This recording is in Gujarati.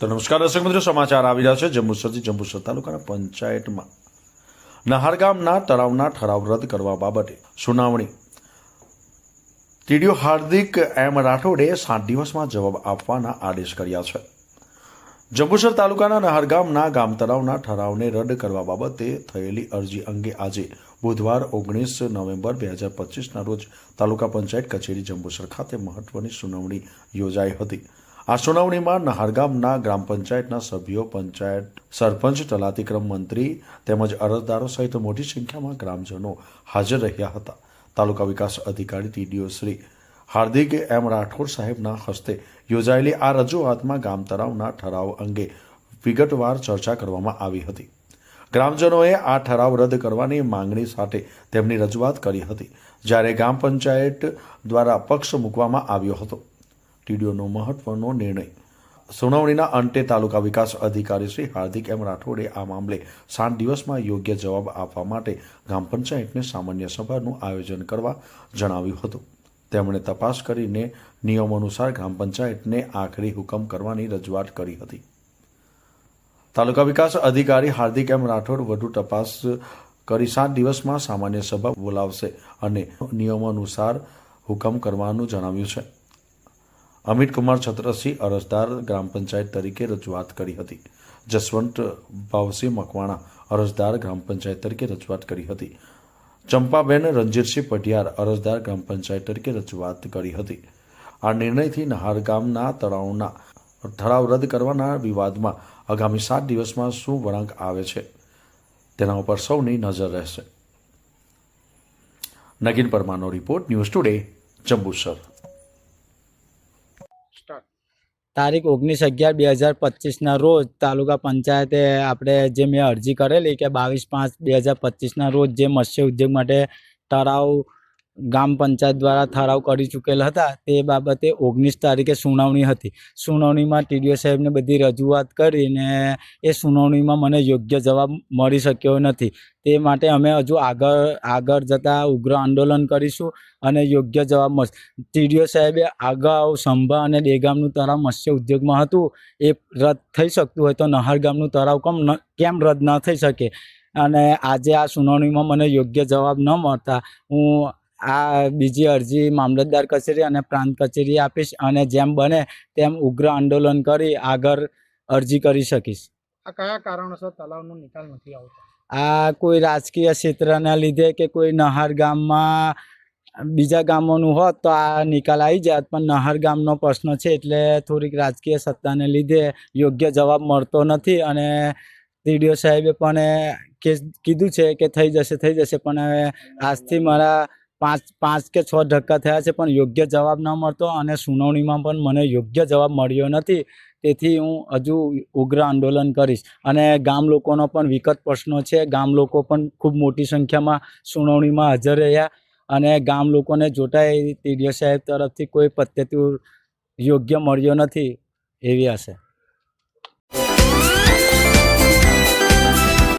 તો નમસ્કાર દર્શક મિત્રો, સમાચાર આવી રહ્યા છે જંબુસરથી જંબુસર તાલુકાના પંચાયતમાં. નહાર ગામના તળાવના ઠરાવ રદ કરવા બાબતે સુનાવણી. ટીડીઓ હાર્દિક એમ રાઠોડે સાત દિવસમાં જવાબ આપવાના આદેશ કર્યા છે. જંબુસર તાલુકાના નહાર ગામના ગામ તળાવના ઠરાવને રદ કરવા બાબતે થયેલી અરજી અંગે આજે બુધવાર ઓગણીસ નવેમ્બર બે હજાર પચીસના રોજ તાલુકા પંચાયત કચેરી જંબુસર ખાતે મહત્વની સુનાવણી યોજાઈ હતી. આ સુનાવણીમાં નહારગામના ગ્રામ પંચાયતના સભ્યો, પંચાયત સરપંચ, તલાટીક્રમ મંત્રી તેમજ અરજદારો સહિત મોટી સંખ્યામાં ગ્રામજનો હાજર રહ્યા હતા. તાલુકા વિકાસ અધિકારી ટીડીઓ શ્રી હાર્દિક એમ રાઠોડ સાહેબના હસ્તે યોજાયેલી આ રજૂઆતમાં ગામ તળાવના ઠરાવ અંગે વિગતવાર ચર્ચા કરવામાં આવી હતી. ગ્રામજનોએ આ ઠરાવ રદ કરવાની માંગણી સાથે તેમની રજૂઆત કરી હતી. જ્યારે ગ્રામ પંચાયત દ્વારા પક્ષ મૂકવામાં આવ્યો હતો. ટીડીઓનો મહત્વનો નિર્ણય. સુનાવણીના અંતે તાલુકા વિકાસ અધિકારી શ્રી હાર્દિક એમ રાઠોડે આ મામલે સાત દિવસમાં યોગ્ય જવાબ આપવા માટે ગ્રામ પંચાયતને સામાન્ય સભાનું આયોજન કરવા જણાવ્યું હતું. તેમણે તપાસ કરીને નિયમો અનુસાર ગ્રામ પંચાયતને આખરી હુકમ કરવાની રજૂઆત કરી હતી. તાલુકા વિકાસ અધિકારી હાર્દિક એમ રાઠોડ વધુ તપાસ કરી સાત દિવસમાં સામાન્ય સભા બોલાવશે અને નિયમો અનુસાર હુકમ કરવાનું જણાવ્યું છે. અમિત કુમાર છત્રસિંહ અરજદાર ગ્રામ પંચાયત તરીકે રજૂઆત કરી હતી. જસવંત ભાવસિંહ મકવાણા અરજદાર ગ્રામ પંચાયત તરીકે રજૂઆત કરી હતી. ચંપાબેન રણજીતસિંહ પઢિયાર અરજદાર ગ્રામ પંચાયત તરીકે રજૂઆત કરી હતી. આ નિર્ણયથી નહાર ગામના તળાવના ઠરાવ રદ કરવાના વિવાદમાં આગામી સાત દિવસમાં શું વળાંક આવે છે? તેના ઉપર સૌની નજર રહેશે. નગીન પરમાનો રિપોર્ટ ન્યૂઝ ટુડે, જંબુસર. તારીખ ઓગણીસ અગિયાર બે હજાર પચીસના રોજ તાલુકા પંચાયતે આપણે જે મેં અરજી કરેલી કે બાવીસ પાંચ બે હજાર પચીસના રોજ જે મત્સ્ય ઉદ્યોગ માટે ઠરાવ ગામ પંચાયત દ્વારા ઠરાવ કરી ચૂકેલ હતા. તે બાબતે ઓગણીસ તારીખે સુનાવણી હતી. સુનાવણીમાં ટીડીઓ સાહેબને બધી રજૂઆત કરીને એ સુનાવણીમાં મને યોગ્ય જવાબ મળી શક્યો નથી. તે માટે અમે હજુ આગળ આગળ જતાં ઉગ્ર આંદોલન કરીશું અને યોગ્ય જવાબ મળશે. ટીડીઓ સાહેબે અગાઉ સંભા અને દેગામનું તળાવ મત્સ્ય ઉદ્યોગમાં હતું. એ રદ થઈ શકતું હોય તો નહાર ગામનું તળાવ કમ ન- કેમ રદ ન થઈ શકે? અને આજે આ સુનાવણીમાં મને યોગ્ય જવાબ ન મળતા હું આ બીજી અરજી મામલતદાર કચેરી અને પ્રાંત કચેરી આપીશ અને જેમ બને તેમ ઉગ્ર આંદોલન કરી આગળ અરજી કરી શકીશ. આ કયા કારણોસર તલાવનો નિકાલ નથી આવતો? આ કોઈ રાજકીય ક્ષેત્રના લીધે કે કોઈ નહાર ગામમાં બીજા ગામોનું હોત તો આ નિકાલ આવી જાત પણ નહાર ગામનો પ્રશ્ન છે એટલે થોડીક રાજકીય સત્તાને લીધે યોગ્ય જવાબ મળતો નથી અને ટીડીઓ સાહેબે પણ એ કે કીધું છે કે થઈ જશે થઈ જશે પણ હવે આજથી મારા પાંચ પાંચ કે છ ધક્કા થયા છે, પણ યોગ્ય જવાબ ન મળતો અને સુનાવણીમાં પણ મને યોગ્ય જવાબ મળ્યો નથી. તેથી હું હજુ ઉગ્ર આંદોલન કરીશ. અને ગામ લોકોનો પણ વિકટ પ્રશ્નો છે. ગામ લોકો પણ ખૂબ મોટી સંખ્યામાં સુનાવણીમાં હાજર રહ્યા અને ગામ લોકોને જોટાય ટીડીઓ સાહેબ તરફથી કોઈ પદ્ધતિ યોગ્ય મળ્યો નથી એવી આશા.